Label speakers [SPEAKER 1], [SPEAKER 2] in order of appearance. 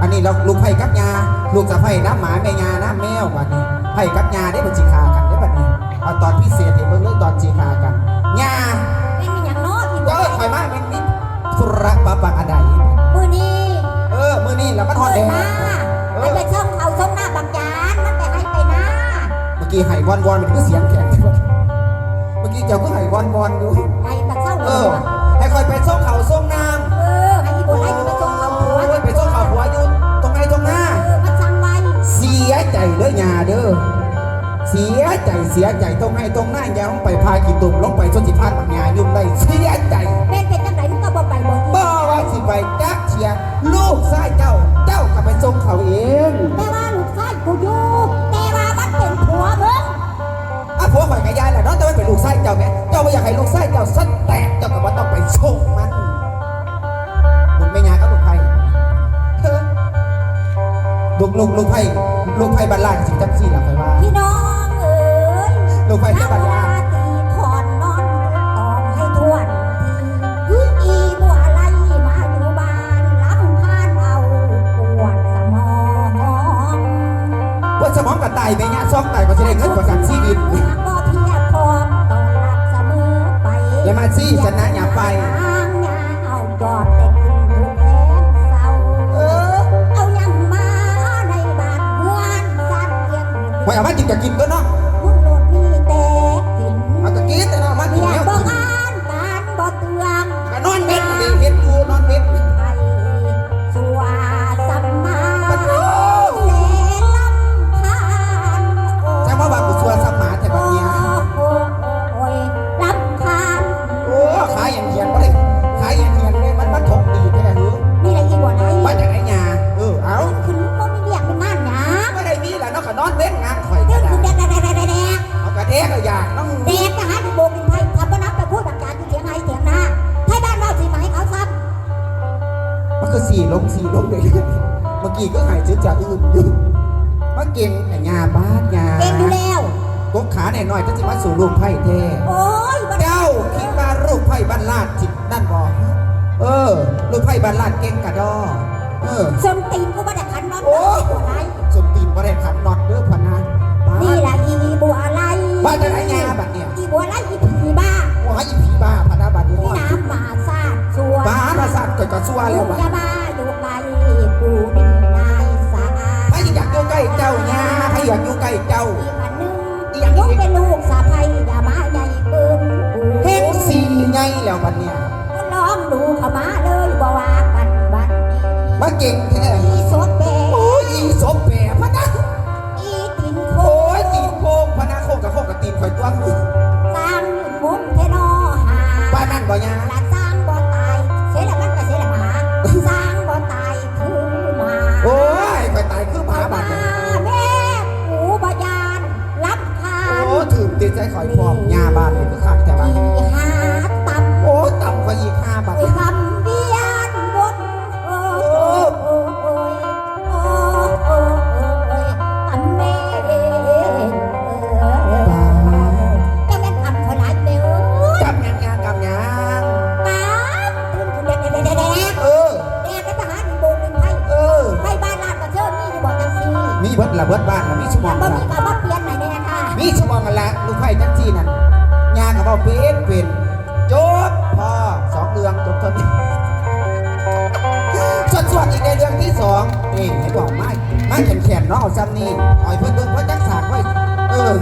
[SPEAKER 1] อันนี้เราลูกไผ่กับยาลูกสะไผ่น้ำหมาแม่ยาน้ำแมวบัดนี้ไผ่กับยาได้เป็นจีคากันได้บัดนี้เอาตอนพิเศษเห็นเบิ่งเลยตอนจีคากันยา
[SPEAKER 2] เป็นมีอย่างน้อยที่
[SPEAKER 1] ก็เอ้ยคอยมาเป็นมิตรธุระปะปักอะไร
[SPEAKER 2] มือนี้
[SPEAKER 1] เออมือนี่แล้วมันฮอด
[SPEAKER 2] เปิ
[SPEAKER 1] แด
[SPEAKER 2] ด
[SPEAKER 1] ง
[SPEAKER 2] มาไปไปช่องเขาช่องหน้าบางจานมันแต่ให้ไปนะ
[SPEAKER 1] เมื่อกี้ไห้วอนวอนมันคือเสียงแข็งเมื่อกี้เจ้าก็ไห้วอนวอนอยู่
[SPEAKER 2] ให้ตะเศร้า
[SPEAKER 1] เอ
[SPEAKER 2] เล
[SPEAKER 1] อา
[SPEAKER 2] เด้
[SPEAKER 1] อเสียใจเสียใจต้องให้ต้องหน้าอย่าลงไปพากี่ตุ่มลงไปชนสิพานบางยายุ่งได้เสียใจ
[SPEAKER 2] แม่เป็นจังไหนมึงก็บ่ไป
[SPEAKER 1] ลูก
[SPEAKER 2] ลูก
[SPEAKER 1] ลูกไผ่ลูกไผ่บ้านลาดสิจังซี่ล่ะข่อยว่า
[SPEAKER 2] พี่น้องเอ๋ย
[SPEAKER 1] ลูกไผ่
[SPEAKER 2] นั
[SPEAKER 1] เจ้ากบ้าน
[SPEAKER 2] รา
[SPEAKER 1] ลาด
[SPEAKER 2] ตรีผ่อนนอนตองให้ทวนทีอีบัวไล่มาอยู่บ้านลำพานเอาปวดสมอง
[SPEAKER 1] ว่าสมองกับตายแม่ยาซอกตายก็จะได้เงินประกันชีวิต
[SPEAKER 2] บ่เพียบพร้อมตอนรับเสมอไป
[SPEAKER 1] อย่ามาซี่ชนะอย่าไป
[SPEAKER 2] ก็น
[SPEAKER 1] อ
[SPEAKER 2] นเม็ดงาน
[SPEAKER 1] ข่อยเรื่ก็อ
[SPEAKER 2] ง
[SPEAKER 1] ได้
[SPEAKER 2] คือแดกแดกแดกแดกแดก
[SPEAKER 1] เอากระเทกก็อยากเน้อง
[SPEAKER 2] แดกทหารโบกเป็นไทยทำบ่นับไปพูดแบบการอยู่เถียงไห้เถียงนาไทยบ้านเราสิมาให้เขาซ้ำ
[SPEAKER 1] มันคือสี่ลงสี่ลงเลยเมื่อกี้ก็หายจืดจากอื่นอยู่มาเก่งแต่ยาบ้านยา
[SPEAKER 2] เก่งอยู่แล้ว
[SPEAKER 1] กกขาแน่หน่อยถ้าจะมาสู่ลูกไผ่แท้
[SPEAKER 2] โอ้ยบ่ได้
[SPEAKER 1] เจ้าคิดว่าลูกไผ่บ้านลาดจิตนั่นบ่เออ ลูกไผ่บ้านลาดเก่งกะดอเออ
[SPEAKER 2] ส้นตีนกูบ่ได้ขันน็อต
[SPEAKER 1] โอ้
[SPEAKER 2] เลยบัวไหน
[SPEAKER 1] สมตีนบ่ได้ขัน ก็ก็ซัวแล้ว
[SPEAKER 2] มึ
[SPEAKER 1] บั
[SPEAKER 2] ง
[SPEAKER 1] ด
[SPEAKER 2] อย่าบ้าอยู่ไกลกูเป็นนายสา
[SPEAKER 1] ใครอยากอยู่ใกล้เจ้ายาใครอยากอยู่ใกล้เจ้า
[SPEAKER 2] อย่าเป็นลูกสะใภ้อย่ามาใหญ่เกิน
[SPEAKER 1] เห็นสีไงแล้วบัดเนี่ย
[SPEAKER 2] ลองดูขมาเลยบ่ว่ากันบัดนี้
[SPEAKER 1] มาเก่งแท้ นถือติดใจข่อยพร้อมยาบ้านนี่คือคักแต่ว่า
[SPEAKER 2] อีหาตับ
[SPEAKER 1] โอ้ต่ำกว่าอีกห้าบาท
[SPEAKER 2] คำเบียนบนโอ้โอ้โอ้ยโอ้โอ้โอ้ยอันแม่เอ๋จะเป็นคำขนาดเดียว
[SPEAKER 1] กำยังยางกำยัง
[SPEAKER 2] ป๊าบตื่นขึ้นแดกแดกแดกแดก
[SPEAKER 1] เออ
[SPEAKER 2] แดกกับทหารโบกเป็นไพ่
[SPEAKER 1] เออ
[SPEAKER 2] ไพ่บ้านลาดกระเชิญนี่อยู่บอกจังซี
[SPEAKER 1] มีเบิดละเบิดบ้านละมีชุม
[SPEAKER 2] แต่
[SPEAKER 1] งละี่
[SPEAKER 2] นั่น
[SPEAKER 1] ยากับเราเป็นเป็นจบพอสองเรื่องจบคนส่วนส่วนอีกในเรื่องที่สองเองให้บอกไม่ไม่แข็งแข็งน้องเอาซ้ำนี่อ่อยเพื่อนเพื่อนเพื่อนจักสากไว้เออ